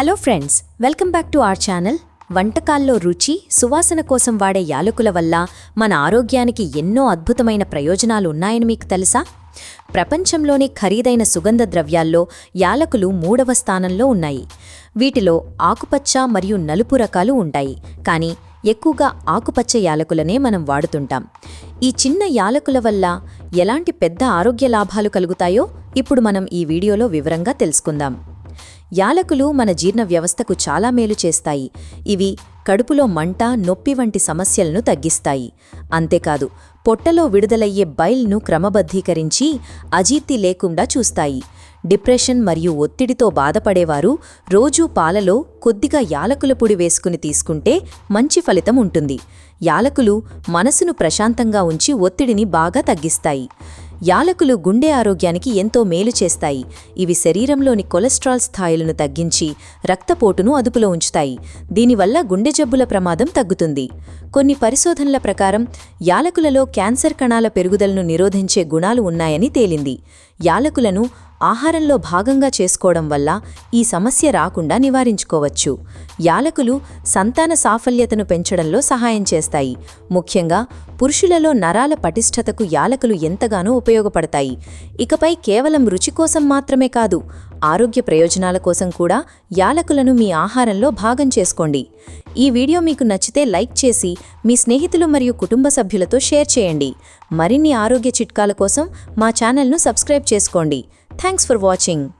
Hello friends welcome back to our channel. వంటకాల్లో రుచి సువాసన కోసం వాడే యాలకుల వల్ల మన ఆరోగ్యానికి ఎన్నో అద్భుతమైన ప్రయోజనాలు ఉన్నాయని మీకు తెలుసా? ప్రపంచంలోని ఖరీదైన సుగంధ ద్రవ్యాల్లో యాలకులు మూడవ స్థానంలో ఉన్నాయి. వీటిలో ఆకుపచ్చ మరియు నలుపు రకాలు ఉంటాయి. కానీ ఎక్కువగా ఆకుపచ్చ యాలకులనే మనం వాడుతుంటాం. ఈ చిన్న యాలకుల వల్ల ఎలాంటి పెద్ద ఆరోగ్య లాభాలు కలుగుతాయో ఇప్పుడు మనం ఈ వీడియోలో వివరంగా తెలుసుకుందాం. యాలకులు మన జీర్ణ వ్యవస్థకు చాలా మేలు చేస్తాయి. ఇవి కడుపులో మంట నొప్పి వంటి సమస్యలను తగ్గిస్తాయి. అంతేకాదు పొట్టలో విడుదలయ్యే బైల్ను క్రమబద్ధీకరించి అజీర్తి లేకుండా చూస్తాయి. డిప్రెషన్ మరియు ఒత్తిడితో బాధపడేవారు రోజూ పాలలో కొద్దిగా యాలకుల పొడి వేసుకుని తీసుకుంటే మంచి ఫలితం ఉంటుంది. యాలకులు మనసును ప్రశాంతంగా ఉంచి ఒత్తిడిని బాగా తగ్గిస్తాయి. యాలకులు గుండె ఆరోగ్యానికి ఎంతో మేలు చేస్తాయి. ఇవి శరీరంలోని కొలెస్ట్రాల్ స్థాయిలను తగ్గించి రక్తపోటును అదుపులో ఉంచుతాయి. దీనివల్ల గుండె జబ్బుల ప్రమాదం తగ్గుతుంది. కొన్ని పరిశోధనల ప్రకారం యాలకులలో క్యాన్సర్ కణాల పెరుగుదలను నిరోధించే గుణాలు ఉన్నాయని తేలింది. యాలకులను ఆహారంలో భాగంగా చేసుకోవడం వల్ల ఈ సమస్య రాకుండా నివారించుకోవచ్చు. యాలకులు సంతాన సాఫల్యతను పెంచడంలో సహాయం చేస్తాయి. ముఖ్యంగా పురుషులలో నరాల పటిష్టతకు యాలకులు ఎంతగానో ఉపయోగపడతాయి. ఇకపై కేవలం రుచి కోసం మాత్రమే కాదు ఆరోగ్య ప్రయోజనాల కోసం కూడా యాలకులను మీ ఆహారంలో భాగం చేసుకోండి. ఈ వీడియో మీకు నచ్చితే లైక్ చేసి మీ స్నేహితులు మరియు కుటుంబ సభ్యులతో షేర్ చేయండి. మరిన్ని ఆరోగ్య చిట్కాల కోసం మా ఛానల్ను సబ్స్క్రైబ్ చేసుకోండి. Thanks for watching.